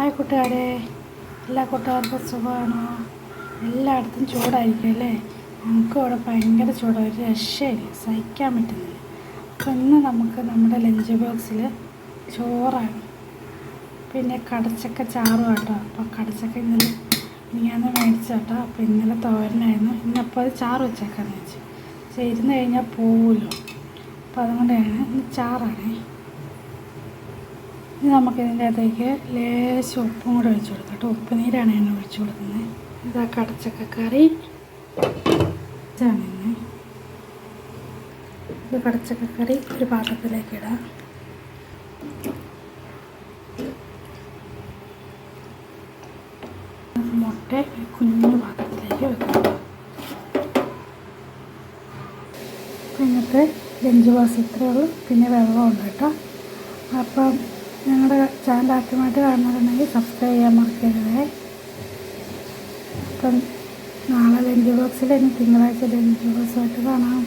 Hi കൂട്ടുകാരെ എല്ലാ കൂട്ടുകാർക്കും സുഖമാണോ? എല്ലായിടത്തും ചൂടായിരിക്കും അല്ലേ? നമുക്ക് ഇവിടെ ഭയങ്കര ചൂടാണ് ഒരു രക്ഷയില്ല സഹിക്കാൻ പറ്റുന്നില്ല. അപ്പോൾ ഇന്ന് നമുക്ക് നമ്മുടെ ലഞ്ച് ബോക്സിൽ ചോറാണ്. പിന്നെ കടച്ചക്ക ചാറും കേട്ടോ അപ്പോൾ കടച്ചക്ക ഇന്നലെ ഞാൻ മേടിച്ച കേട്ടോ. അപ്പോൾ ഇന്നലെ തോരനായിരുന്നു. ഇന്നപ്പോൾ അത് ചാറ് വെച്ചേക്കാന്ന് വെച്ചു പക്ഷേ കഴിഞ്ഞാൽ പോവുമല്ലോ അപ്പോൾ അതുകൊണ്ടാണ് ഇന്ന് ചാറാണേ. ഇനി നമുക്കിതിന്റെ അകത്തേക്ക് ലേശം ഉപ്പും കൂടെ ഒഴിച്ചു കൊടുക്കാം കേട്ടോ. ഉപ്പ് നീരാണ് ഞാൻ ഒഴിച്ചു കൊടുക്കുന്നത്. ഇതാ കടച്ചക്ക കറി. ഇത് കടച്ചക്ക കറി ഒരു പാത്രത്തിലേക്ക് ഇടാം. മുട്ട കുഞ്ഞു പാത്രത്തിലേക്ക് വെക്കാം. ഇന്നത്തെ ലഞ്ച് ബോക്സ് ഇത്രയേ ഉള്ളൂ. പിന്നെ വെള്ളമുണ്ട് കേട്ടോ. അപ്പം ഞങ്ങളുടെ ചാനൽ ആദ്യമായിട്ട് കാണുന്നവരുണ്ടെങ്കിൽ സബ്സ്ക്രൈബ് ചെയ്യാൻ മറക്കരുതേ. അപ്പം നാളെ ലഞ്ച് ബോക്സിൽ തിങ്കളാഴ്ച ലഞ്ച് ബോക്സുമായിട്ട് കാണാം.